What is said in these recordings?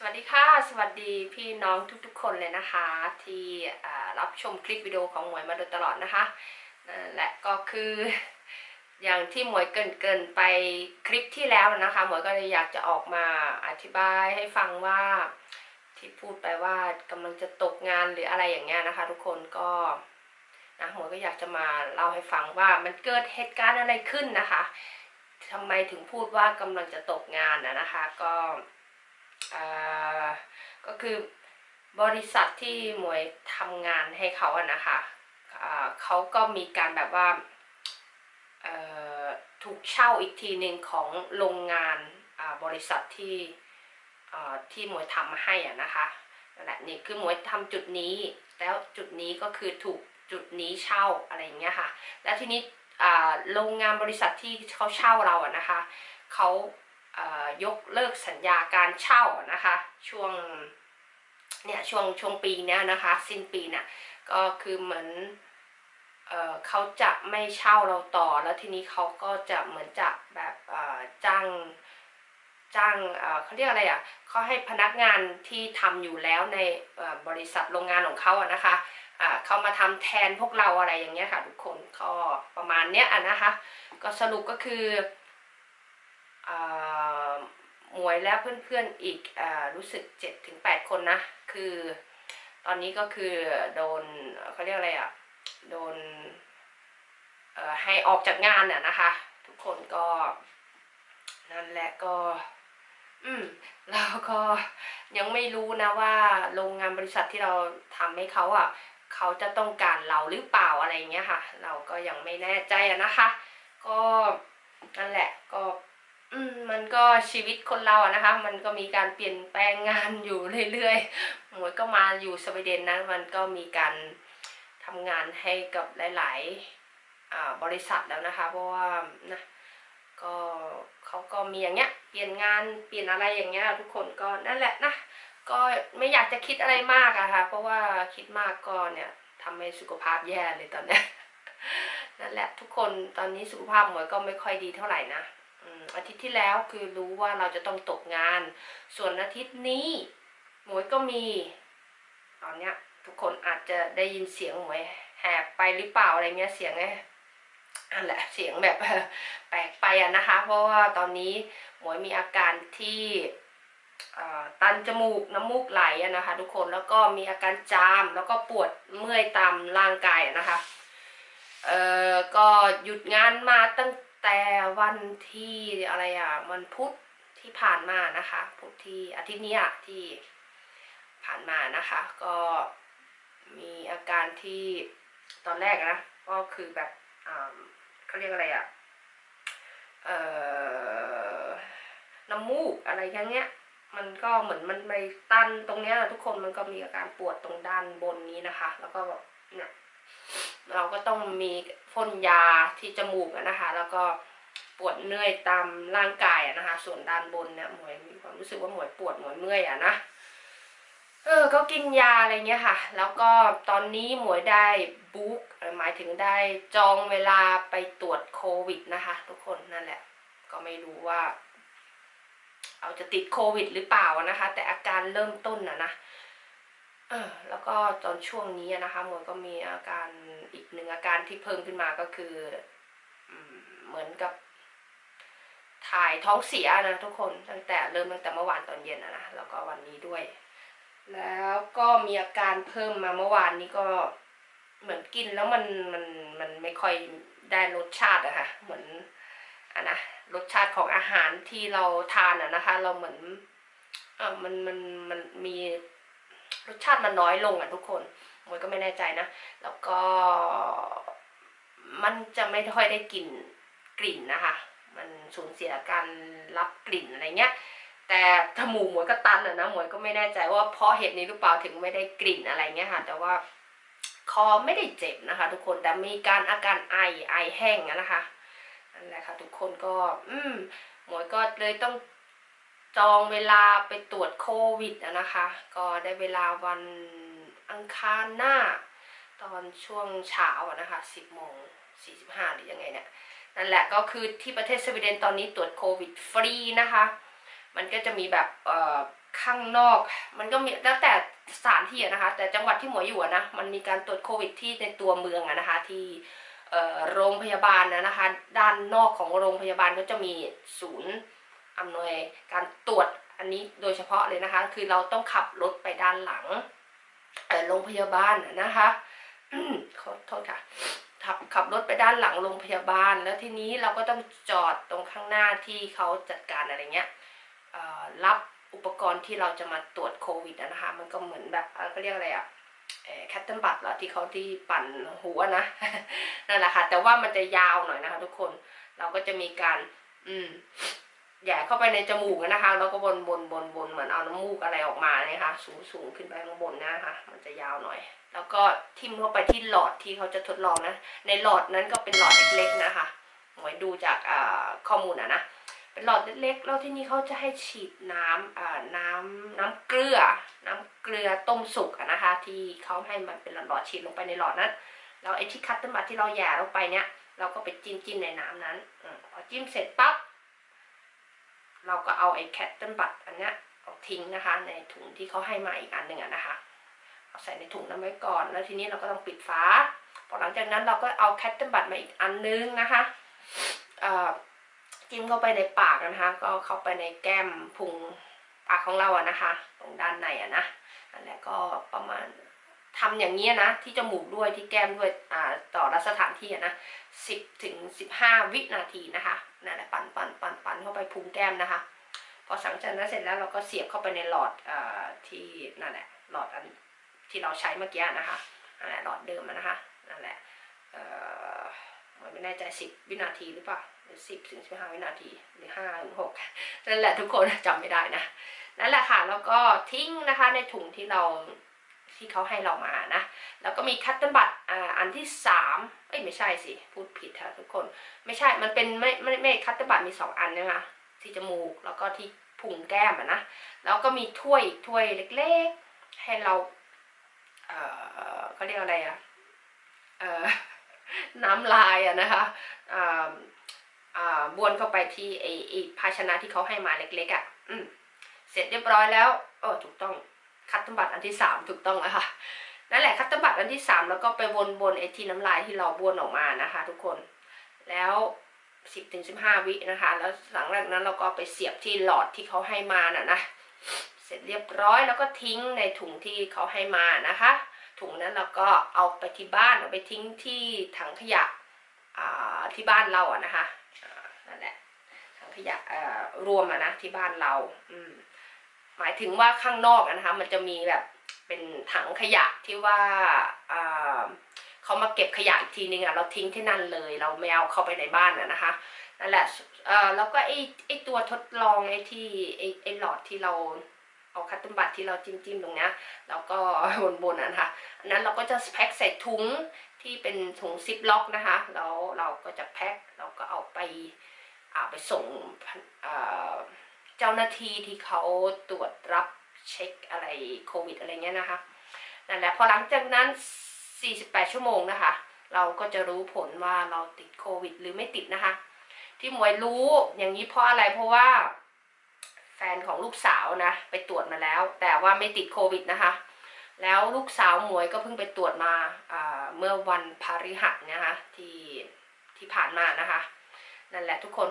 สวัสดีค่ะ สวัสดีพี่น้องทุกๆ คนเลยนะคะ ที่รับชมคลิปวิดีโอของหมวยมาโดยตลอดนะคะและก็คืออย่างที่หมวยเกินๆไปคลิปที่แล้วนะคะหมวยก็เลยอยากจะออกมาอธิบายให้ฟังว่าที่พูดไปว่ากำลังจะตกงานหรืออะไรอย่างเงี้ยนะคะ ทุกคนก็นะหมวยก็อยากจะมาเล่าให้ฟังว่ามันเกิดเหตุการณ์อะไรขึ้นนะคะทำไมถึงพูดว่ากำลังจะตกงานนะนะคะ ก็ ก็คือบริษัทที่หมวยทำงานให้เขาอะนะคะเขาก็มีการแบบว่าถูกเช่าอีกทีหนึ่งของโรงงานบริษัทที่ที่หมวยทำมาให้อะนะคะนั่นแหละนี่คือหมวยทำจุดนี้ แล้วจุดนี้ก็คือถูกจุดนี้เช่าอะไรอย่างเงี้ยค่ะ แล้วทีนี้โรงงานบริษัทที่เขาเช่าเราอะนะคะเขา ยกเลิกสัญญาการเช่านะคะ ช่วงเนี่ยช่วงช่วงปีเนี้ยนะคะ สิ้นปีเนี่ยก็คือเหมือนเออเขาจะไม่เช่าเราต่อ แล้วทีนี้เขาก็จะเหมือนจะแบบจ้างจ้างเเขาเรียกอะไรอะเขาให้พนักงานที่ทำอยู่แล้วในบริษัทโรงงานของเขาอะนะคะเขามาทำแทนพวกเราอะไรอย่างเงี้ยค่ะทุกคนก็ประมาณเนี้ยอะนะคะ ก็สรุปก็คือ หมวยและเพื่อนๆอีกอรู้สึก7จ็ถึงแคนนะ คือตอนนี้ก็คือโดนเขาเรียกอะไรอะ่ะ โดนให้ออกจากงานน่ะนะคะ ทุกคนก็ นั่นแหละก็ อืมแล้วก็ยังไม่รู้นะว่าโรงงานบริษัทที่เราทำให้เขาอะเขาจะต้องการเราหรือเปล่าอะไรเงี้ยค่ะ เราก็ยังไม่แน่ใจอะนะคะ ก็นั่นแหละก็ อืมมันก็ชีวิตคนเราอะนะคะ มันก็มีการเปลี่ยนแปลงงานอยู่เรื่อยๆหมวยก็มาอยู่สวีเดนนะมันก็มีการทำงานให้กับหลายๆบริษัทแล้วนะคะ เพราะว่านะก็เขาก็มีอย่างเงี้ย เปลี่ยนงานเปลี่ยนอะไรอย่างเงี้ยทุกคนก็นั่นแหละนะก็ไม่อยากจะคิดอะไรมากอะค่ะ เพราะว่าคิดมากก็เนี่ยทำให้สุขภาพแย่เลยตอนเนี้ยนั่นแหละทุกคนตอนนี้สุขภาพหมวยก็ไม่ค่อยดีเท่าไหร่นะ อาทิตย์ที่แล้วคือรู้ว่าเราจะต้องตกงาน ส่วนอาทิตย์นี้หมวยก็มี ตอนเนี้ยทุกคนอาจจะได้ยินเสียงหมวยแหบไปหรือเปล่าอะไรเงี้ยเสียงไงอันแหละเสียงแบบแปลกไปอะนะคะ เพราะว่าตอนนี้หมวยมีอาการที่ตันจมูกน้ำมูกไหลอะนะคะ ทุกคนแล้วก็มีอาการจามแล้วก็ปวดเมื่อยตามร่างกายอะนะคะเอ่อก็หยุดงานมาตั้ง แต่วันที่อะไรอะมันพุธที่ผ่านมานะคะพุธที่อาทิตย์นี้อะที่ผ่านมานะคะ ก็มีอาการที่ตอนแรกนะก็คือแบบเขาเรียกอะไรอะเอ่อน้ำมูกอะไรอย่างเงี้ย มันก็เหมือนมันไปตันตรงเนี้ยทุกคนมันก็มีอาการปวดตรงด้านบนนี้นะคะ แล้วก็แบบเนี่ย เราก็ต้องมีพ่นยาที่จมูกนะคะ แล้วก็ปวดเมื่อยตามร่างกายอะนะคะ ส่วนด้านบนเนี่ยหมวยมีความรู้สึกว่าหมวยปวดหมวยเมื่อยอะนะเออก็กินยาอะไรเงี้ยค่ะ แล้วก็ตอนนี้หมวยได้บุ๊กหมายถึงได้จองเวลาไปตรวจโควิดนะคะ ทุกคนนั่นแหละ ก็ไม่รู้ว่า เอาจะติดโควิดหรือเปล่านะคะ แต่อาการเริ่มต้นอะนะ แล้วก็ตอนช่วงนี้นะคะมวยก็มีอาการอีกหนึ่งอาการที่เพิ่มขึ้นมาก็คืออเหมือนกับถ่ายท้องเสียนะทุกคนตั้งแต่เริ่มตั้งแต่เมื่อวานตอนเย็นนะแล้วก็วันนี้ด้วย แล้วก็มีอาการเพิ่มมาเมื่อวานนี้ก็เหมือนกินแล้วมันมันมันไม่ค่อยได้รสชาติอะค่ะเหมือนอะนะรสชาติของอาหารที่เราทานอะนะคะ เราเหมือนเออมันมันมันมี รสชาติมันน้อยลงอะทุกคนมวยก็ไม่แน่ใจนะ แล้วก็มันจะไม่ค่อยได้กลิ่นกลิ่นนะคะ มันสูญเสียการรับกลิ่นอะไรเงี้ย แต่ถ้าหมูหมวยก็ตันอะนะหมวยก็ไม่แน่ใจว่าเพราะเหตุนี้หรือเปล่าถึงไม่ได้กลิ่นอะไรเงี้ยค่ะ แต่ว่าคอไม่ได้เจ็บนะคะ ทุกคน แต่มีการอาการไอไอแห้งอะนะคะนั่นแหละค่ะทุกคนก็ อืมหมวยก็เลยต้อง จองเวลาไปตรวจโควิดนะคะ ก็ได้เวลาวันอังคารหน้า ตอนช่วงเช้านะคะ10โมง45 หรือยังไงเนี่ยนั่นแหละก็คือที่ประเทศสวีเดนตอนนี้ตรวจโควิดฟรีนะคะ มันก็จะมีแบบข้างนอก มันก็มีแล้วแต่สถานที่นะคะ แต่จังหวัดที่หมวยอยู่นะ มันมีการตรวจโควิดที่ในตัวเมืองอะนะคะที่โรงพยาบาลนะนะคะ ด้านนอกของโรงพยาบาลก็จะมีศูนย์ อำนวยการตรวจอันนี้โดยเฉพาะเลยนะคะ คือเราต้องขับรถไปด้านหลังโรงพยาบาลนะคะขอโทษค่ะขับขับรถไปด้านหลังโรงพยาบาล แล้วทีนี้เราก็ต้องจอดตรงข้างหน้าที่เขาจัดการอะไรเงี้ยรับอุปกรณ์ที่เราจะมาตรวจโควิดนะคะ มันก็เหมือนแบบเอ่อเขาเรียกอะไรอะแคทเทิลบัตเหรอที่เขาที่ปั่นหัวนะนั่นแหละค่ะ แต่ว่ามันจะยาวหน่อยนะคะทุกคนเราก็จะมีการ อืม แหย่เข้าไปในจมูกนะคะ แล้วก็วนวนวนวนเหมือนเอาน้ำมูกอะไรออกมาเนี่ยค่ะสูงสูงขึ้นไปข้างบนนะคะ มันจะยาวหน่อย แล้วก็ทิ่มเข้าไปที่หลอดที่เขาจะทดลองนะ ในหลอดนั้นก็เป็นหลอดเล็กๆนะคะหมวยดูจากข้อมูลอะนะเป็นหลอดเล็กๆแล้วที่นี่เขาจะให้ฉีดน้ำน้ำน้ำเกลือ น้ำเกลือต้มสุกนะคะ ที่เขาให้มันเป็นหลอดฉีดลงไปในหลอดนั้นแล้วไอ้ที่คัตเตอร์บัตที่เราแหย่ลงไปเนี่ยเราก็ไปจิ้มจิ้มในน้ำนั้นอพอจิ้มเสร็จปั๊บ เราก็เอาไอ้แคตเตอร์บัตอันเนี้ยเอาทิ้งนะคะ ในถุงที่เขาให้มาอีกอันหนึ่งอะนะคะ เอาใส่ในถุงนั้นไว้ก่อน แล้วทีนี้เราก็ต้องปิดฝาพอหลังจากนั้นเราก็เอาแคตเตอร์บัตมาอีกอันนึงนะคะจิ้มเข้าไปในปากนะคะ ก็เข้าไปในแก้มพุงปากของเราอะนะคะ ตรงด้านในอะนะนั่นแหละก็ประมาณ ทำอย่างนี้นะ ที่จมูกด้วยที่แก้มด้วยอ่าต่อละสถานที่นะสิบถึงสิบห้าวินาทีนะคะนั่นแหละปั่นปั่นปั่นปั่นเข้าไปพุงแก้มนะคะ พอสังจากนั้นเสร็จแล้วเราก็เสียบเข้าไปในหลอดอ่าที่นั่นแหละหลอดอันที่เราใช้เมื่อกี้นะคะนั่นแหละหลอดเดิมนะคะนั่นแหละเอ่อไม่แน่ใจสิบวินาทีหรือเปล่าหรือสิบถึงสิบห้าวินาทีหรือห้าถึงหกนั่นแหละทุกคนจำไม่ได้นะนั่นแหละค่ะแล้วก็ทิ้งนะคะในถุงที่เรา ที่เขาให้เรามานะ แล้วก็มีคัตเตอร์บัตอันที่สามเอ้ยไม่ใช่สิ พูดผิดค่ะทุกคน ไม่ใช่ มันเป็นไม่ไม่ไม่คัตเตอร์บัตมีสองอันนะคะที่จมูกแล้วก็ที่พุงแก้มอะนะ แล้วก็มีถ้วยถ้วยเล็กๆ ให้เรา เอ่อเขาเรียกอะไรอะเอ่อน้ำลายอะนะคะอ่าอ่าบ้วนเข้าไปที่ไอไอภาชนะที่เขาให้มาเล็กๆอะอืมเสร็จเรียบร้อยแล้ว เออถูกต้อง คัตตบัตอันที่สามถูกต้องแล้วค่ะนั่นแหละคัตตบัตอันที่สามแล้วก็ไปวนบนไอที่น้ำลายที่เราบ้วนออกมานะคะ ทุกคนแล้วสิบถึงสิบห้าวินะคะ แล้วหลังจากนั้นเราก็ไปเสียบที่หลอดที่เขาให้มาน่ะนะเสร็จเรียบร้อยแล้วก็ทิ้งในถุงที่เขาให้มานะคะ ถุงนั้นเราก็เอาไปที่บ้านเอาไปทิ้งที่ถังขยะอ่าที่บ้านเราอะนะคะนั่นแหละถังขยะอ่อรวมอะนะที่บ้านเราอืม หมายถึงว่าข้างนอกนะคะมันจะมีแบบเป็นถังขยะที่ว่าเขามาเก็บขยะอีกทีนึงอะเราทิ้งที่นั่นเลย เราไม่เอาเข้าไปในบ้านอะนะคะนั่นแหละเอ่อแล้วก็ไอ้ไอ้ตัวทดลองไอ้ที่ไอ้ไอ้หลอดที่เราเอาคัตตอร์บัตที่เราจิ้มๆตรงเนี้ยแล้วก็บนๆนะนะคะอันนั้นเราก็จะแพ็คใส่ถุงที่เป็นถุงซิปล็อกนะคะแล้วเราก็จะแพ็คเราก็เอาไปเอาไปส่ง เจ้าหน้าที่ที่เขาตรวจรับเช็คอะไรโควิดอะไรเงี้ยนะคะนั่นแหละพอหลังจากนั้น 48 ชั่วโมงนะคะ เราก็จะรู้ผลว่าเราติดโควิด หรือไม่ติดนะคะ ที่หมวยรู้อย่างนี้เพราะอะไรเพราะว่า แฟนของลูกสาวนะไปตรวจมาแล้ว แต่ว่าไม่ติดโควิดนะคะ แล้วลูกสาวหมวยก็เพิ่งไปตรวจมาเมื่อวันพฤหัสนะคะที่ที่ผ่านมานะคะ นั่นแหละทุกคน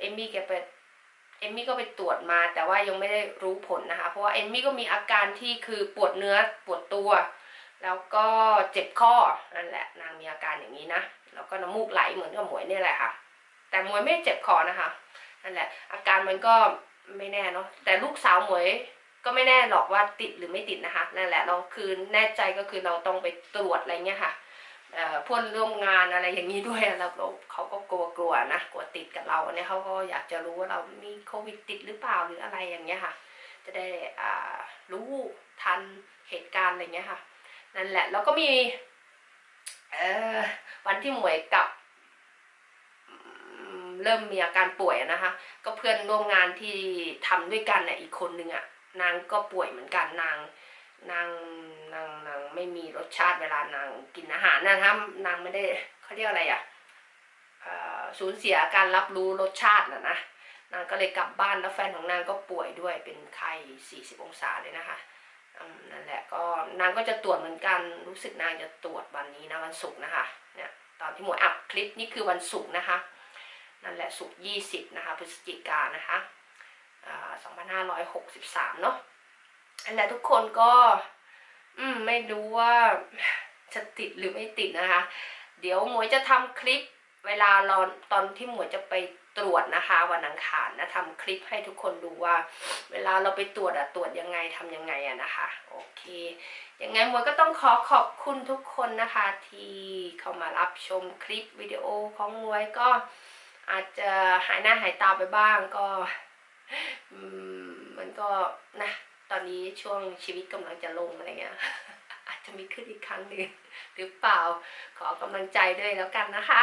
เอมมี่แกไปเอมมี่ก็ไปตรวจมา แต่ว่ายังไม่ได้รู้ผลนะคะ เพราะว่าเอมมี่ก็มีอาการที่คือปวดเนื้อปวดตัว แล้วก็เจ็บข้อนั่นแหละนางมีอาการอย่างนี้นะแล้วก็น้ำมูกไหลเหมือนกับหมวยนี่แหละค่ะ แต่หมวยไม่เจ็บคอนะคะนั่นแหละ อาการมันก็ไม่แน่เนาะแต่ลูกสาวหมวยก็ไม่แน่หรอกว่าติดหรือไม่ติดนะคะนั่นแหละเราคือแน่ใจก็คือเราต้องไปตรวจอะไรเงี้ยค่ะ เพื่อนร่วมงานอะไรอย่างนี้ด้วยแล้วเราเขาก็กลัวกลัวๆนะกลัวติดกับเราเนี่ยเขาก็อยากจะรู้ว่าเรามีโควิดติดหรือเปล่าหรืออะไรอย่างเงี้ยค่ะ จะได้รู้ทันเหตุการณ์อะไรเงี้ยค่ะนั่นแหละแล้วก็มีวันที่หมวยกลับเริ่มมีอาการป่วยนะคะ ก็เพื่อนร่วมงานที่ทำด้วยกันเนี่ยอีกคนนึงอะนางก็ป่วยเหมือนกันนาง นางนางนางไม่มีรสชาติเวลานางกินอาหารนะคะนางไม่ได้เขาเรียกอะไรอะเอ่อสูญเสียการรับรู้รสชาตินะนะนางก็เลยกลับบ้านแล้วแฟนของนางก็ป่วยด้วยเป็นไข้40 องศาเลยนะคะนั่นแหละก็นางก็จะตรวจเหมือนกันรู้สึกนางจะตรวจวันนี้นะวันศุกร์นะคะเนี่ยตอนที่หมวยอัพคลิปนี่คือวันศุกร์นะคะนั่นแหละศุกร์20นะคะพฤศจิกานะคะอ่า2563 เนาะ และทุกคนก็ อืม ไม่รู้ว่าจะติดหรือไม่ติดนะคะ เดี๋ยวหมวยจะทำคลิปเวลาเราตอนที่หมวยจะไปตรวจนะคะวันอังคารนะทำคลิปให้ทุกคนดูว่า เวลาเราไปตรวจอะตรวจยังไงทำยังไงอะนะคะโอเคยังไงหมวยก็ต้องขอขอบคุณทุกคนนะคะ ที่เข้ามารับชมคลิปวิดีโอของหมวยก็อาจจะหายหน้าหายตาไปบ้างก็มันก็นะ ตอนนี้ช่วงชีวิตกำลังจะลงอะไรเงี้ย อาจจะมีขึ้นอีกครั้งหนึ่งหรือเปล่า ขอกำลังใจด้วยแล้วกันนะคะ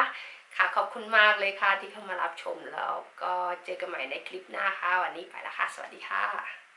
ค่ะขอบคุณมากเลยค่ะที่เข้ามารับชมแล้วก็เจอกันใหม่ในคลิปหน้าค่ะ วันนี้ไปแล้วค่ะ สวัสดีค่ะ